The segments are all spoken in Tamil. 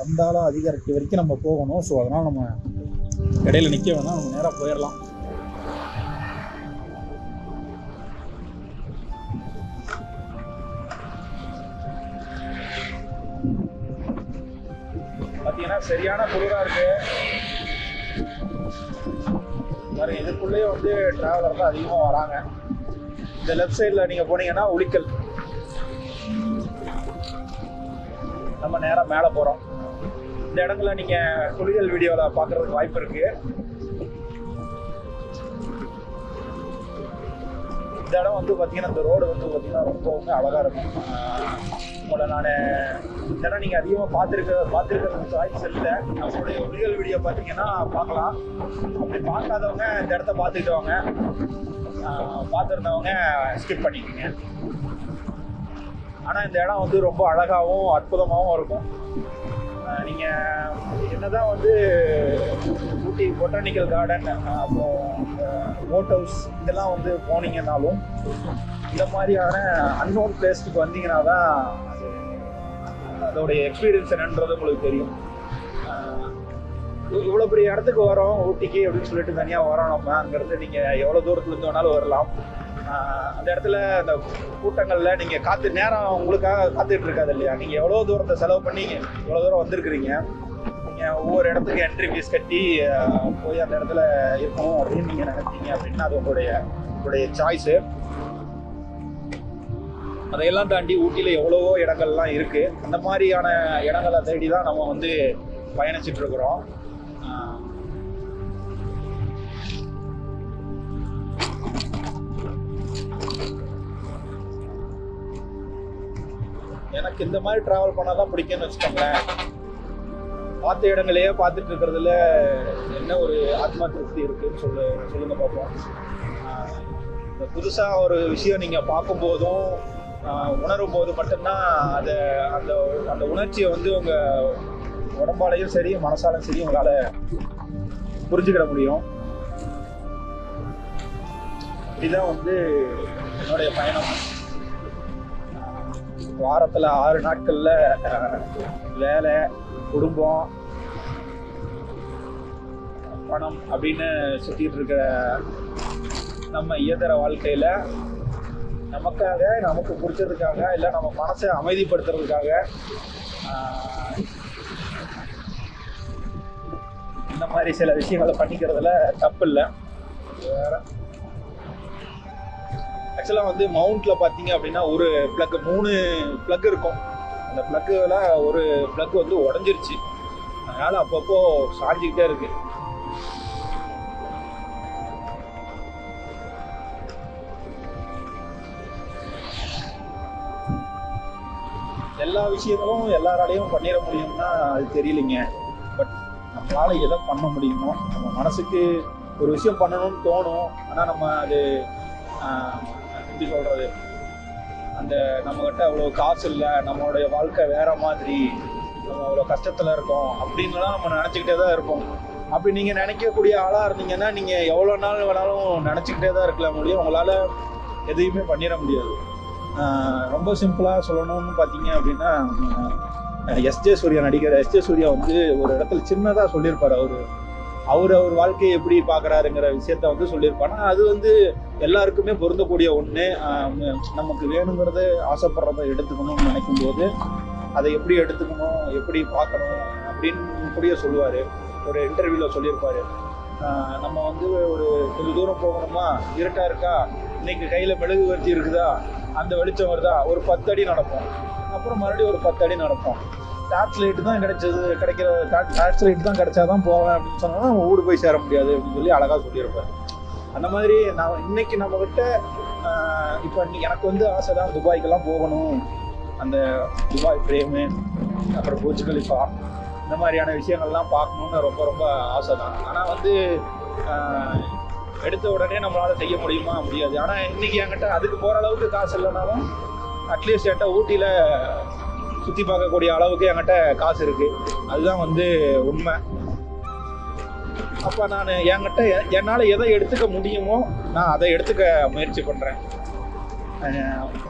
வந்தாலும் அதிகாரிக்கு வரைக்கும் நம்ம போகணும். ஸோ அதனால் நம்ம இடையில நிற்க வேணாம். நம்ம நேராக போயிடலாம் பார்த்தீங்கன்னா சரியான குளிராக இருக்கு. வேறு இதுக்குள்ளேயே வந்து டிராவலர் தான் அதிகமாக வராங்க. இந்த லெஃப்ட் சைடில் நீங்கள் போனீங்கன்னா உளிக்கல். நம்ம நேராக மேலே போகிறோம் இந்த இடத்துல நீங்கள் குளியல் வீடியோவில் பார்க்குறதுக்கு வாய்ப்பு இருக்குது இந்த இடம் வந்து பார்த்தீங்கன்னா இந்த ரோடு வந்து பார்த்தீங்கன்னா ரொம்பவுமே அழகாக இருக்கும். உங்களை நான் இந்த இடம் நீங்கள் அதிகமாக பார்த்துருக்க பார்த்துருக்கிறதுக்கு வாய்ப்பு இல்லை நம்மளுடைய குளியல் வீடியோ பார்த்தீங்கன்னா பார்க்கலாம் அப்படி பார்க்காதவங்க இந்த இடத்த பார்த்துக்கிட்டு வாங்க. பார்த்துருந்தவங்க ஸ்கிப் பண்ணிக்கோங்க. ஆனால் இந்த இடம் வந்து ரொம்ப அழகாகவும் அற்புதமாகவும் இருக்கும். நீங்கள் என்னதான் வந்து ஊட்டி பொட்டானிக்கல் கார்டன் அப்புறம் போட் ஹவுஸ் இதெல்லாம் வந்து போனீங்கன்னாலும் இந்த மாதிரியான அன்னோன் பிளேஸ்க்கு வந்தீங்கன்னா தான் அது அதோடைய எக்ஸ்பீரியன்ஸ் என்னன்றது உங்களுக்கு தெரியும். இவ்வளோ பெரிய இடத்துக்கு வரோம் ஊட்டிக்கு அப்படின்னு சொல்லிட்டு தனியாக வரோம் நம்ம. அங்கேருந்து நீங்கள் எவ்வளோ தூரத்துலேருந்து வேணாலும் வரலாம். அந்த இடத்துல அந்த கூட்டங்களில் நீங்கள் காத்து நேரம் உங்களுக்காக காத்துட்டு இருக்காது இல்லையா? நீங்கள் எவ்வளோ தூரத்தை செலவு பண்ணி இவ்வளோ தூரம் வந்திருக்கிறீங்க? நீங்கள் ஒவ்வொரு இடத்துக்கு என்ட்ரி ஃபீஸ் கட்டி போய் அந்த இடத்துல இருக்கணும் அப்படின்னு நீங்கள் நினைச்சீங்க அப்படின்னா அது உங்களுடைய உங்களுடைய சாய்ஸு அதையெல்லாம் தாண்டி ஊட்டியில் எவ்வளவோ இடங்கள்லாம் இருக்குது அந்த மாதிரியான இடங்களை தேடி தான் நம்ம வந்து பயணிச்சுட்டு இருக்கிறோம். எனக்கு இந்த மாதிரி ட்ராவல் பண்ணால் தான் பிடிக்கும்னு வச்சுக்கோங்களேன். பார்த்த இடங்களையே பார்த்துட்டு இருக்கிறதுல என்ன ஒரு ஆத்மா திருப்தி இருக்குன்னு சொல்லு சொல்லுங்க பார்ப்போம் இந்த புதுசாக ஒரு விஷயம் நீங்கள் பார்க்கும்போதும் உணரும் போது மட்டும்தான் அதை அந்த அந்த உணர்ச்சியை வந்து உங்கள் உடம்பாலையும் சரி மனசாலையும் சரி உங்களால் புரிஞ்சுக்கிட முடியும். இதுதான் வந்து என்னுடைய பயணம். வாரத்தில் ஆறு நாட்களில் வேலை குடும்பம் பணம் அப்படின்னு சுற்றிட்டு இருக்கிற நம்ம இயந்திர வாழ்க்கையில் நமக்காக நமக்கு பிடிச்சதுக்காக இல்லை நம்ம மனசை அமைதிப்படுத்துறதுக்காக இந்த மாதிரி சில விஷயங்களை பண்ணிக்கிறதுல தப்பு இல்லை. வேற ஆக்சுவலாக வந்து மவுண்ட்ல பார்த்தீங்க அப்படின்னா ஒரு ப்ளக் மூணு ப்ளக் இருக்கும். அந்த ப்ளக்கில் ஒரு ப்ளக் வந்து உடஞ்சிருச்சு. அதனால் அப்பப்போ சாஞ்சிக்கிட்டே இருக்கு. எல்லா விஷயங்களும் எல்லாராலையும் பண்ணிட முடியும்னா அது தெரியலைங்க. பட் நம்மளால எதை பண்ண முடியுமோ நம்ம மனசுக்கு ஒரு விஷயம் பண்ணணும்னு தோணும். ஆனால் நம்ம அது எப்படி சொல்றது? அந்த நம்மக்கிட்ட அவ்வளோ காசு இல்லை நம்மளுடைய வாழ்க்கை வேற மாதிரி நம்ம அவ்வளோ கஷ்டத்தில் இருக்கோம் அப்படின்லாம் நம்ம நினச்சிக்கிட்டே தான் இருப்போம். அப்படி நீங்கள் நினைக்கக்கூடிய ஆளாக இருந்தீங்கன்னா நீங்கள் எவ்வளோ நாள் வேணாலும் நினச்சிக்கிட்டே தான் இருக்கலாம் முடியும் உங்களால் எதையுமே பண்ணிட முடியாது. ரொம்ப சிம்பிளாக சொல்லணும்னு பார்த்தீங்க அப்படின்னா எஸ்ஜே சூர்யா நடிகர் எஸ்ஜே சூர்யா வந்து ஒரு இடத்துல சின்னதாக சொல்லியிருப்பார் அவர். அவர் அவர் வாழ்க்கையை எப்படி பார்க்குறாருங்கிற விஷயத்த வந்து சொல்லியிருப்பாரு. அது வந்து எல்லாருக்குமே பொருந்தக்கூடிய ஒன்று நமக்கு வேணுங்கிறத ஆசைப்படுறத எடுத்துக்கணும்னு நினைக்கும் போது அதை எப்படி எடுத்துக்கணும் எப்படி பார்க்கணும் அப்படின்னு கூடிய சொல்லுவார். ஒரு இன்டர்வியூவில் சொல்லியிருப்பார். நம்ம வந்து ஒரு கொஞ்சம் தூரம் போகணுமா? இருட்டா இருக்கா? இன்னைக்கு கையில் மெழுகுவர்த்தி இருக்குதா? அந்த வெளிச்சம் வருதா? ஒரு பத்து அடி நடப்போம். அப்புறம் மறுபடியும் ஒரு பத்து அடி நடப்போம். டார்ச் லைட் தான் கிடைச்சது கிடைக்கிற டார்ச் லைட் தான் கிடைச்சாதான் போவேன் அப்படின்னு சொன்னால் நம்ம ஊடு போய் சேர முடியாது அப்படின்னு சொல்லி அழகாக சொல்லியிருப்பாரு. அந்த மாதிரி நான் இன்னைக்கு நம்ம கிட்ட இப்போ எனக்கு வந்து ஆசை தான் துபாய்க்கெல்லாம் போகணும். அந்த துபாய் பிரேமு அப்புறம் பூஜ் கலிஃபா இந்த மாதிரியான விஷயங்கள்லாம் பார்க்கணுன்னு ரொம்ப ரொம்ப ஆசை தான் ஆனால் வந்து எடுத்த உடனே நம்மளால் செய்ய முடியுமா? முடியாது. ஆனால் இன்னைக்கு என்கிட்ட அதுக்கு போகிற அளவுக்கு காசு இல்லைனாலும் அட்லீஸ்ட் என்கிட்ட ஊட்டியில் சுற்றி பார்க்கக்கூடிய அளவுக்கு என்கிட்ட காசு இருக்குது அதுதான் வந்து உண்மை. அப்போ நான் என்கிட்ட என்னால் எதை எடுத்துக்க முடியுமோ நான் அதை எடுத்துக்க முயற்சி பண்ணுறேன்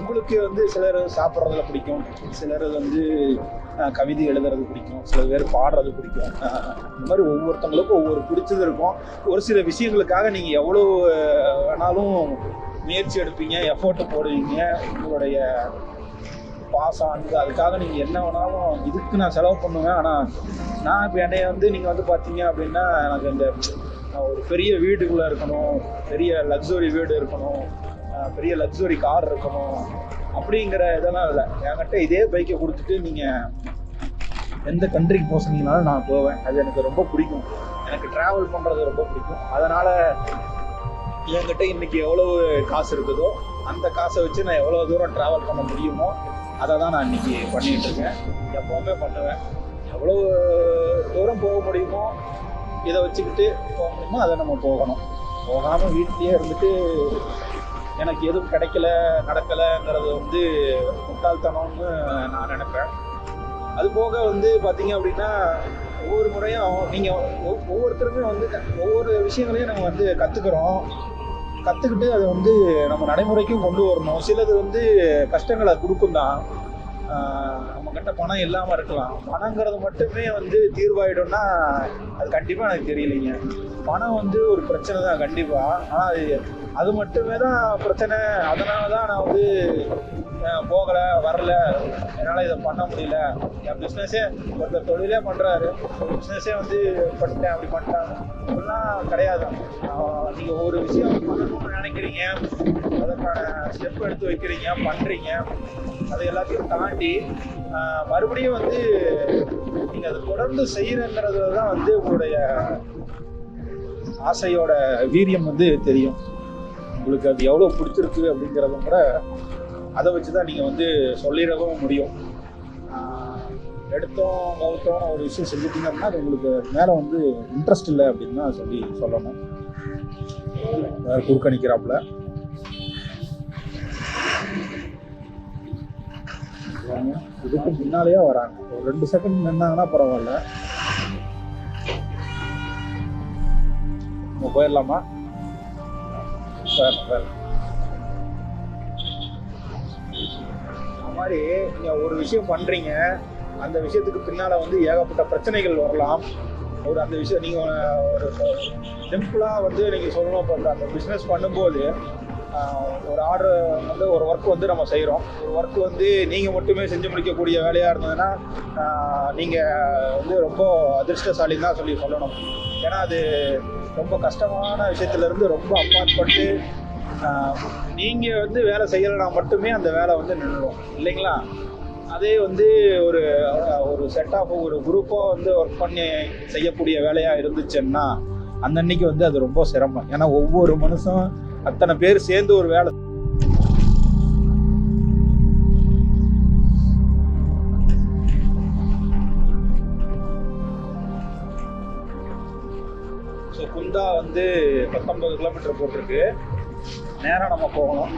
உங்களுக்கு வந்து சிலர் சாப்பிட்றதுல பிடிக்கும். சிலர் வந்து கவிதை எழுதுறது பிடிக்கும். சில பேர் பாடுறது பிடிக்கும். இந்த மாதிரி ஒவ்வொருத்தவங்களுக்கும் ஒவ்வொரு பிடிச்சது இருக்கும். ஒரு சில விஷயங்களுக்காக நீங்கள் எவ்வளோ வேணாலும் முயற்சி எடுப்பீங்க எஃபோர்ட்டு போடுவீங்க. உங்களுடைய பாசம் ஆனது. அதுக்காக நீங்கள் என்ன வேணாலும் இதுக்கு நான் செலவு பண்ணுவேன். ஆனால் நான் இப்போ என்னை வந்து நீங்கள் வந்து பார்த்தீங்க அப்படின்னா எனக்கு இந்த ஒரு பெரிய வீட்டுக்குள்ளே இருக்கணும் பெரிய லக்ஸுரி வீடு இருக்கணும் பெரிய லக்ஸுரி கார் இருக்கணும் அப்படிங்கிற இதெல்லாம் இல்லை. என்கிட்ட இதே பைக்கை கொடுத்துட்டு நீங்கள் எந்த கண்ட்ரிக்கு போக சொன்னீங்கனாலும் நான் போவேன். அது எனக்கு ரொம்ப பிடிக்கும். எனக்கு ட்ராவல் பண்ணுறது ரொம்ப பிடிக்கும். அதனால் என்கிட்ட இன்னைக்கு எவ்வளவு காசு இருக்குதோ அந்த காசை வச்சு நான் எவ்வளோ தூரம் ட்ராவல் பண்ண முடியுமோ அதை தான் நான் இன்னைக்கு பண்ணிட்டு இருக்கேன். எப்போவுமே பண்ணுவேன். எவ்வளோ தூரம் போக முடியுமோ இதை வச்சுக்கிட்டு போக முடியுமோ அதை நம்ம போகணும். போகாமல் வீட்லேயே இருந்துட்டு எனக்கு எதுவும் கிடைக்கல நடக்கலைங்கிறது வந்து முட்டாள்தனம்னு நான் நினைப்பேன். அது போக வந்து பார்த்தீங்க அப்படின்னா ஒவ்வொரு முறையும் நீங்கள் ஒவ்வொருத்தருமே வந்து ஒவ்வொரு விஷயங்களையும் நம்ம வந்து கற்றுக்குறோம் கற்றுக்கிட்டு அதை வந்து நம்ம நடைமுறைக்கும் கொண்டு வரணும். சிலது வந்து கஷ்டங்களை கொடுக்கும் தான் நம்மக்கிட்ட பணம் இல்லாமல் இருக்கலாம். பணங்கிறது மட்டுமே வந்து தீர்வாயிடும்னா அது கண்டிப்பாக எனக்கு தெரியலைங்க. பணம் வந்து ஒரு பிரச்சனை தான் கண்டிப்பாக ஆனால் அது அது மட்டுமே தான் பிரச்சனை. அதனால தான் நான் வந்து போகலை வரல. என்னால் இதை பண்ண முடியல. என் பிஸ்னஸே ஒருத்தர் தொழிலே பண்ணுறாரு பிஸ்னஸே வந்து பண்ணிட்டேன் அப்படி பண்ணிட்டாங்க. அப்படிலாம் கிடையாது. நீங்கள் ஒரு விஷயம் பண்ணணும்னு நினைக்கிறீங்க. அதற்கான ஸ்டெப் எடுத்து வைக்கிறீங்க பண்ணுறீங்க அது எல்லாத்தையும் தாண்டி மறுபடியும் வந்து நீங்கள் அதை தொடர்ந்து செய்கிறங்கிறதுல தான் வந்து உங்களுடைய ஆசையோட வீரியம் வந்து தெரியும். உங்களுக்கு அது எவ்வளோ பிடிச்சிருக்கு அப்படிங்கிறதும் கூட அதை வச்சு தான் நீங்கள் வந்து சொல்லிடவும் முடியும். எடுத்தோம் கவுத்தோம் ஒரு விஷயம் செஞ்சுட்டீங்க அப்படின்னா அது உங்களுக்கு மேலே வந்து இன்ட்ரெஸ்ட் இல்லை அப்படின்னு தான் சொல்லி சொல்லணும். வேறு குறுக்கணிக்கிறாப்புல இதுக்கு பின்னாலேயே வராங்க. ஒரு ரெண்டு செகண்ட் நின்னாங்கன்னா பரவாயில்ல. நம்ம போயிடலாமா? மாதிரி நீங்கள் ஒரு விஷயம் பண்ணுறீங்க அந்த விஷயத்துக்கு பின்னால் வந்து ஏகப்பட்ட பிரச்சனைகள் வரலாம். ஒரு அந்த விஷயம் நீங்கள் ஒரு சிம்பிளாக வந்து நீங்கள் சொல்லணும் இப்போ அந்த பிஸ்னஸ் பண்ணும்போது ஒரு ஆர்டர் வந்து ஒரு ஒர்க் வந்து நம்ம செய்கிறோம் ஒரு ஒர்க் வந்து நீங்கள் மட்டுமே செஞ்சு முடிக்கக்கூடிய வேலையாக இருந்ததுன்னா நீங்கள் வந்து ரொம்ப அதிர்ஷ்டசாலின்னு தான் சொல்லி சொல்லணும். ஏன்னா அது ரொம்ப கஷ்டமான விஷயத்துலேருந்து ரொம்ப அப்பாற்பட்டு நீங்கள் வந்து வேலை செய்யலைனா மட்டுமே அந்த வேலை வந்து நின்றுடும் இல்லைங்களா? அதே வந்து ஒரு ஒரு செட் ஆஃப் ஒரு குரூப்பாக வந்து ஒர்க் பண்ணி செய்யக்கூடிய வேலையாக இருந்துச்சுன்னா அந்த அன்னைக்கு வந்து அது ரொம்ப சிரமம். ஏன்னா ஒவ்வொரு மனுஷன் அத்தனை பேர் சேர்ந்து ஒரு வேலை பத்தொன்பது கிலோமீட்டர் போட்டிருக்கு. நேராக நம்ம போகணும்.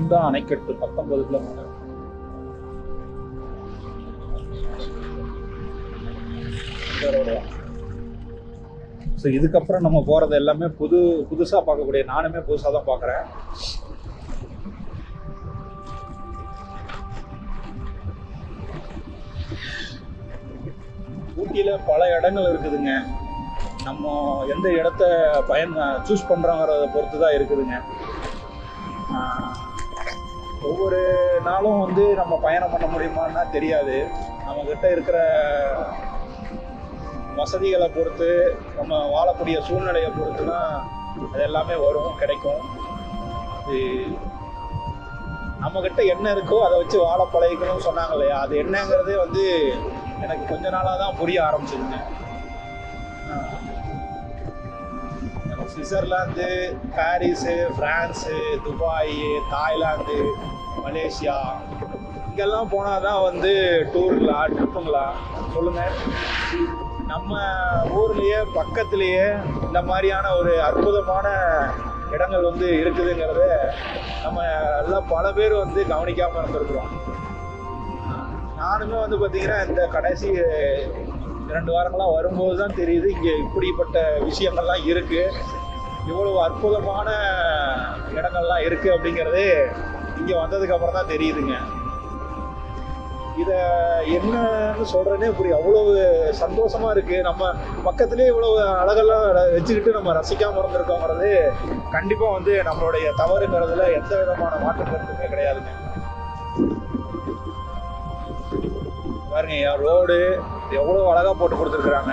இந்த அணைக்கட்டு பத்தொன்பது கிலோமீட்டர் ஸோ இதுக்கப்புறம் நம்ம போகிறது எல்லாமே புது புதுசாக பார்க்கக்கூடிய நானுமே புதுசாக தான் பார்க்குறேன். ஊட்டியில் பல இடங்கள் இருக்குதுங்க. நம்ம எந்த இடத்த பயன் சூஸ் பண்ணுறோங்கிறத பொறுத்து தான் இருக்குதுங்க ஒவ்வொரு நாளும் வந்து நம்ம பயணம் பண்ண முடியுமான்னா தெரியாது. நம்மக்கிட்ட இருக்கிற வசதிகளை பொறுத்து நம்ம வாழக்கூடிய சூழ்நிலையை பொறுத்து தான் அது எல்லாமே வரும் கிடைக்கும். இது நம்மக்கிட்ட என்ன இருக்கோ அதை வச்சு வாழ பழகிக்கணும்னு சொன்னாங்க இல்லையா? அது என்னங்கிறதே வந்து எனக்கு கொஞ்ச நாளாக தான் புரிய ஆரம்பிச்சிருங்க Switzerland Paris France Dubai Thailand Malaysia இங்கெல்லாம் போனால் தான் வந்து டூருங்களா ட்ரிப்புங்களா சொல்லுங்கள் நம்ம ஊர்லயே பக்கத்திலேயே இந்த மாதிரியான ஒரு அற்புதமான இடங்கள் வந்து இருக்குதுங்கிறத நம்ம எல்லாம் பல பேர் வந்து கவனிக்காம இருந்திருக்கிறோம். நானுமே வந்து பார்த்தீங்கன்னா இந்த கடைசி இரண்டு வாரங்களாக வரும்போது தான் தெரியுது இங்கே இப்படிப்பட்ட விஷயங்கள்லாம் இருக்கு. இவ்வளவு அற்புதமான இடங்கள்லாம் இருக்கு அப்படிங்கிறது இங்கே வந்ததுக்கு அப்புறம் தான் தெரியுதுங்க. இதை என்னன்னு சொல்கிறேனே இப்படி அவ்வளவு சந்தோஷமாக இருக்குது நம்ம பக்கத்துலேயே இவ்வளவு அழகெல்லாம் வச்சுக்கிட்டு நம்ம ரசிக்காமல் இருந்திருக்கோங்கிறது கண்டிப்பாக வந்து நம்மளுடைய தவறுங்கிறதுல எந்த விதமான மாற்றம் கருத்துமே கிடையாதுங்க. பாருங்க என் ரோடு எவ்வளோ அழகாக போட்டு கொடுத்துருக்குறாங்க.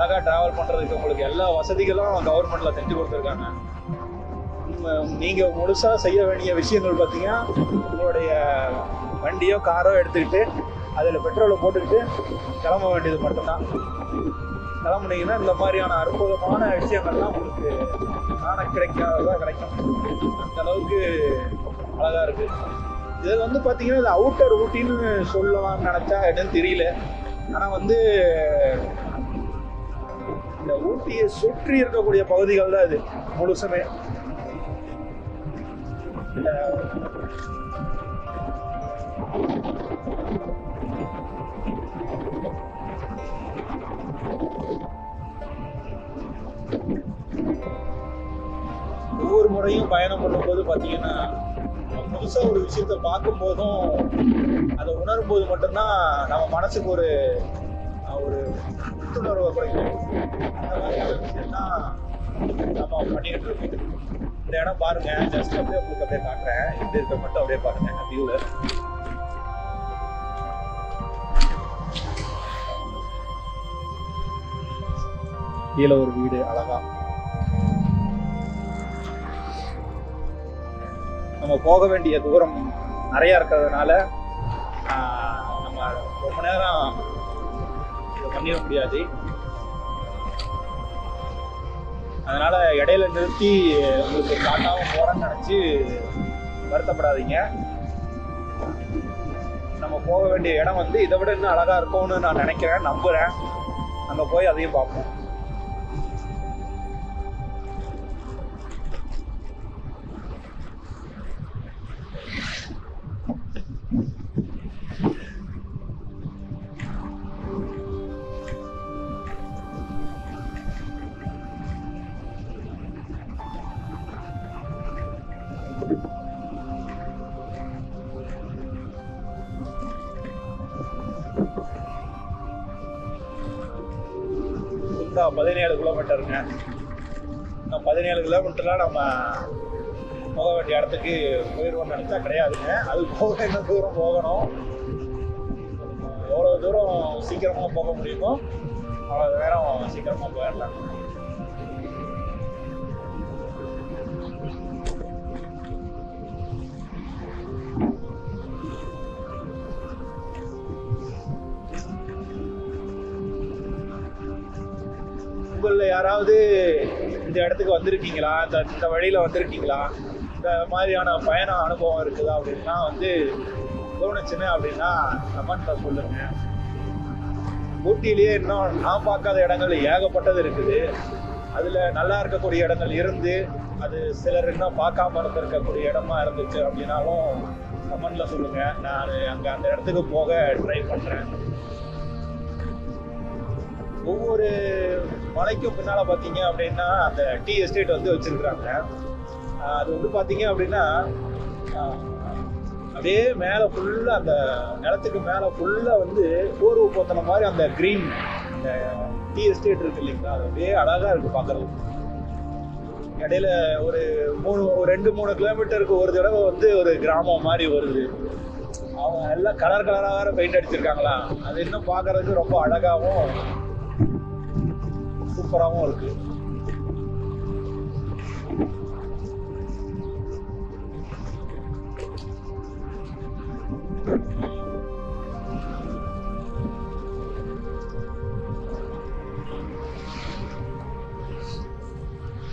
அழகாக ட்ராவல் பண்ணுறதுக்கு உங்களுக்கு எல்லா வசதிகளும் கவர்மெண்ட்டில் செஞ்சு கொடுத்துருக்காங்க. நீங்கள் முழுசாக செய்ய வேண்டிய விஷயங்கள் பார்த்தீங்கன்னா உங்களுடைய வண்டியோ காரோ எடுத்துக்கிட்டு அதில் பெட்ரோலை போட்டுக்கிட்டு கிளம்ப வேண்டியது மட்டும்தான். கிளம்புனீங்கன்னா இந்த மாதிரியான அற்புதமான விஷயங்கள்லாம் உங்களுக்கு காண கிடைக்காததாக கிடைக்கும். அந்த அளவுக்கு இருக்குது இது வந்து பார்த்தீங்கன்னா இது அவுட்டர் ஊட்டின்னு சொல்லலாம்னு நினச்சா என்னன்னு தெரியல. ஆனால் வந்து இந்த ஊட்டியை சுற்றி இருக்கக்கூடிய பகுதிகள் தான் இது முழுசுமே. ஒவ்வொரு முறையும் பயணம் பண்ணும்போது பார்த்தீங்கன்னா புதுசாக ஒரு விஷயத்த பார்க்கும் போதும் அதை உணரும் போது மட்டும்தான் நம்ம மனசுக்கு ஒரு புத்துணர்வை கிடைக்கும் அந்த மாதிரியான நம்ம பண்ணிட்டு இருக்கோம் இந்த இடம் பாருங்க ஜஸ்ட் அப்படியே உங்களுக்கு அப்படியே காட்டுறேன் இப்படி இருக்க மட்டும் அப்படியே பாருங்க வியூல கீழே ஒரு வீடு அழகா. நம்ம போக வேண்டிய தூரம் நிறைய இருக்கிறதுனால நம்ம ரொம்ப நேரம் பண்ணிட முடியாது அதனால இடையில நிறுத்தி உங்களுக்கு காட்டாம போறேன்னு நினைச்சு வருத்தப்படாதீங்க. நம்ம போக வேண்டிய இடம் வந்து இதை விட இன்னும் அழகா இருக்கும்னு நான் நினைக்கிறேன் நம்புறேன். அங்க போய் அதையும் பார்ப்போம். சுத்தா பதினேழு கிலோமீட்டருங்க. நான் பதினேழு கிலோமீட்டர்லாம் நம்ம போக வேண்டிய இடத்துக்கு போயிடுவோம்னு நினச்சா கிடையாதுங்க. அது போக இன்னும் தூரம் போகணும்? எவ்வளோ தூரம் சீக்கிரமாக போக முடியுமோ அவ்வளோ நேரம் சீக்கிரமாக போயிடலாம். உங்களில் யாராவது இந்த இடத்துக்கு வந்திருக்கீங்களா? இந்த இந்த வழியில் வந்திருக்கீங்களா? இந்த மாதிரியான பயண அனுபவம் இருக்குதா அப்படின்னா வந்து தோணுச்சுன்னு அப்படின்னா கமெண்ட்டில் சொல்லுங்க. ஊட்டியிலேயே இன்னும் நான் பார்க்காத இடங்கள் ஏகப்பட்டது இருக்குது. அதில் நல்லா இருக்கக்கூடிய இடங்கள் இருந்து அது சிலர் இன்னும் பார்க்காம இருந்திருக்கக்கூடிய இடமா இருந்துச்சு அப்படின்னாலும் கமெண்ட்ல சொல்லுங்க. நான் அங்கே அந்த இடத்துக்கு போக ட்ரை பண்ணுறேன் ஒவ்வொரு மலைக்கும் பின்னால பாத்தீங்க அப்படின்னா அந்த டீ எஸ்டேட் வந்து வச்சிருக்கிறாங்க. அது வந்து பாத்தீங்க அப்படின்னா அதே அப்படியே மேல ஃபுல்லா அந்த நிலத்துக்கு மேல ஃபுல்லா வந்து போர்வு போத்தன மாதிரி அந்த கிரீன் அந்த டீ எஸ்டேட் இருக்கு இல்லைங்களா? அது அப்படியே அழகா இருக்கு பாக்குறது இடையில ஒரு மூணு ஒரு ரெண்டு மூணு கிலோமீட்டருக்கு ஒரு தடவை வந்து ஒரு கிராமம் மாதிரி வருது. அவங்க எல்லாம் கலர் கலராக பெயிண்ட் அடிச்சிருக்காங்களா அது இன்னும் பார்க்கறதுக்கு ரொம்ப அழகாகவும் சூப்பராகவும் இருக்கு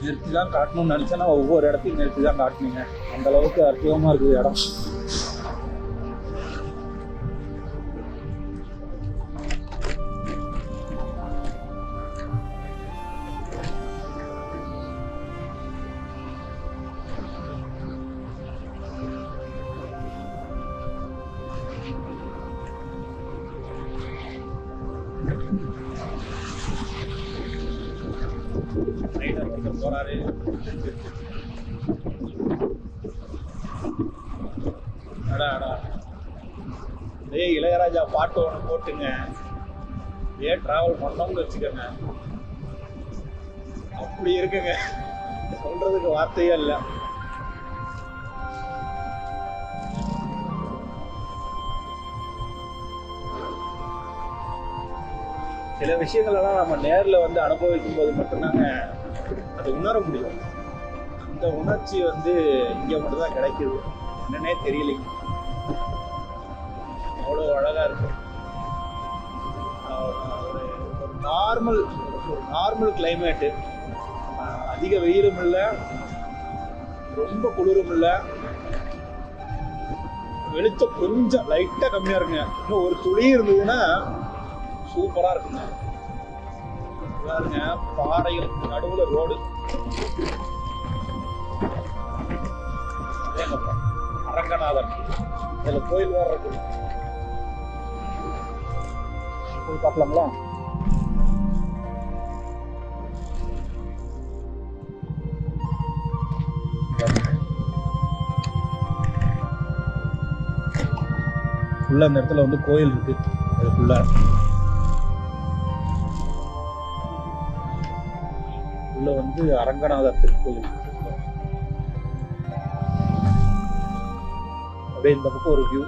நிறுத்தி தான் காட்டணும்னு நினச்சேன்னா ஒவ்வொரு இடத்தையும் நிறுத்தி தான் காட்டணுங்க அந்த அளவுக்கு அற்புதமாக இருக்குது இடம் ரைடர் ஒருத்தர் போறாரு. அடா அடா. டேய் இளையராஜா பாட்டு ஒன்று போட்டுங்க. ஏன் டிராவல் பண்ணோம்னு வச்சுக்கோங்க. அப்படி இருக்குங்க. சொல்றதுக்கு வார்த்தையே இல்லை. சில விஷயங்களெல்லாம் நம்ம நேரில் வந்து அனுபவிக்கும் போது மட்டும்தாங்க அதை உணர முடியும். அந்த உணர்ச்சி வந்து இங்கே மட்டும்தான் கிடைக்குது. என்னன்னே தெரியலைங்க. அவ்வளோ அழகாக இருக்கு. ஒரு ஒரு நார்மல் ஒரு நார்மல் கிளைமேட்டு அதிக வெயிலும் இல்லை. ரொம்ப குளிரும் இல்லை. வெளிச்சம் கொஞ்சம் லைட்டாக கம்மியாக இருக்குங்க. இன்னும் ஒரு துளி இருந்ததுன்னா சூப்பரா இருக்குங்க பாருங்க பாறைகளுக்கு நடுவுல ரோடு அரங்கநாதர். இதுல கோயில் வேற இருக்கு. போய் பார்க்கலாங்களா உள்ள அந்த இடத்துல வந்து கோயில் இருக்கு. அதுக்குள்ள. உள்ள வந்து அரங்கநாதர் திருக்கோயில் அப்படியே இந்த பக்கம் ஒரு வியூ